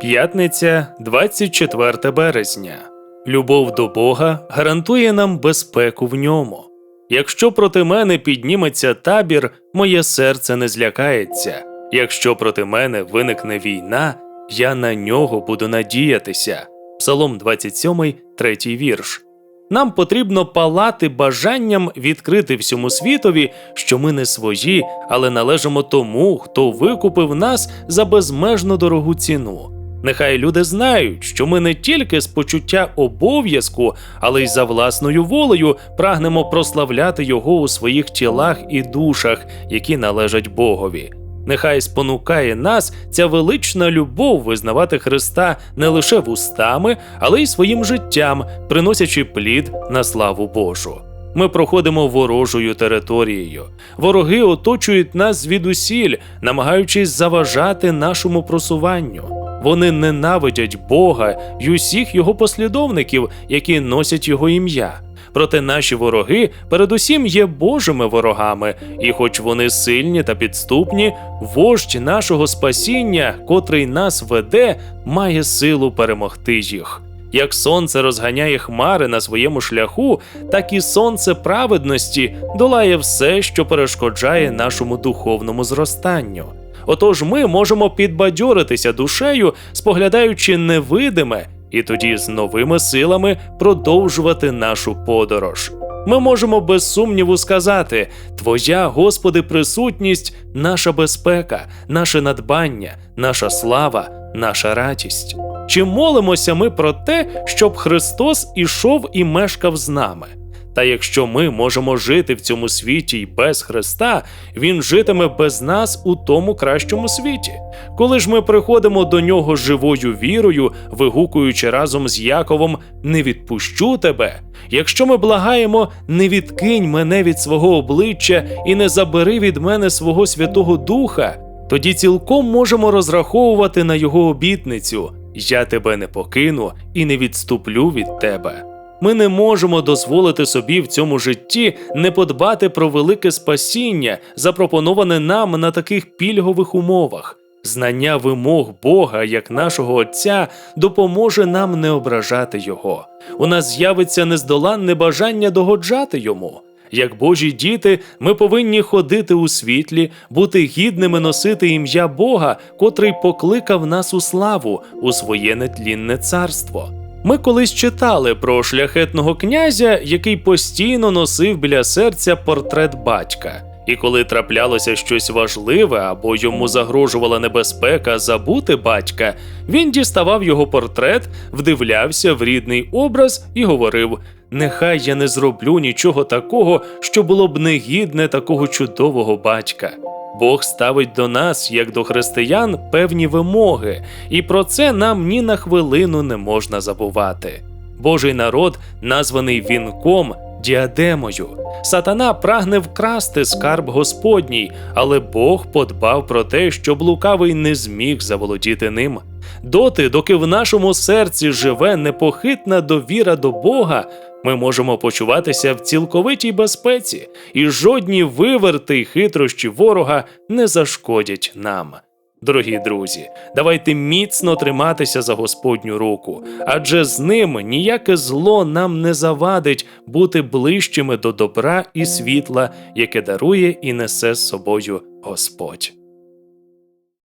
П'ятниця, 24 березня. Любов до Бога гарантує нам безпеку в ньому. Якщо проти мене підніметься табір, моє серце не злякається. Якщо проти мене виникне війна, я на нього буду надіятися. Псалом 27, 3 вірш. Нам потрібно палати бажанням відкрити всьому світові, що ми не свої, але належимо тому, хто викупив нас за безмежно дорогу ціну. Нехай люди знають, що ми не тільки з почуття обов'язку, але й за власною волею прагнемо прославляти Його у своїх тілах і душах, які належать Богові. Нехай спонукає нас ця велична любов визнавати Христа не лише вустами, але й своїм життям, приносячи плід на славу Божу. Ми проходимо ворожою територією. Вороги оточують нас звідусіль, намагаючись заважати нашому просуванню. Вони ненавидять Бога й усіх його послідовників, які носять його ім'я. Проте наші вороги передусім є Божими ворогами, і хоч вони сильні та підступні, вождь нашого спасіння, котрий нас веде, має силу перемогти їх. Як сонце розганяє хмари на своєму шляху, так і сонце праведності долає все, що перешкоджає нашому духовному зростанню. Отож ми можемо підбадьоритися душею, споглядаючи невидиме, і тоді з новими силами продовжувати нашу подорож. Ми можемо без сумніву сказати: Твоя, Господи, присутність, наша безпека, наше надбання, наша слава, наша радість. Чи молимося ми про те, щоб Христос ішов і мешкав з нами? Та якщо ми можемо жити в цьому світі й без Христа, Він житиме без нас у тому кращому світі. Коли ж ми приходимо до нього живою вірою, вигукуючи разом з Яковом Не відпущу тебе. Якщо ми благаємо, не відкинь мене від свого обличчя і не забери від мене свого Святого Духа, тоді цілком можемо розраховувати на його обітницю Я тебе не покину і не відступлю від тебе. Ми не можемо дозволити собі в цьому житті не подбати про велике спасіння, запропоноване нам на таких пільгових умовах. Знання вимог Бога, як нашого Отця, допоможе нам не ображати Його. У нас з'явиться нездоланне бажання догоджати йому. Як Божі діти, ми повинні ходити у світлі, бути гідними носити ім'я Бога, котрий покликав нас у славу, у своє нетлінне царство. Ми колись читали про шляхетного князя, який постійно носив біля серця портрет батька. І коли траплялося щось важливе або йому загрожувала небезпека забути батька, він діставав його портрет, вдивлявся в рідний образ і говорив: Нехай я не зроблю нічого такого, що було б негідне такого чудового батька. Бог ставить до нас, як до християн, певні вимоги, і про це нам ні на хвилину не можна забувати. Божий народ, названий вінком, діадемою. Сатана прагне вкрасти скарб Господній, але Бог подбав про те, щоб лукавий не зміг заволодіти ним. Доти, доки в нашому серці живе непохитна довіра до Бога, ми можемо почуватися в цілковитій безпеці, і жодні виверти й хитрощі ворога не зашкодять нам. Дорогі друзі, давайте міцно триматися за Господню руку, адже з ним ніяке зло нам не завадить бути ближчими до добра і світла, яке дарує і несе з собою Господь.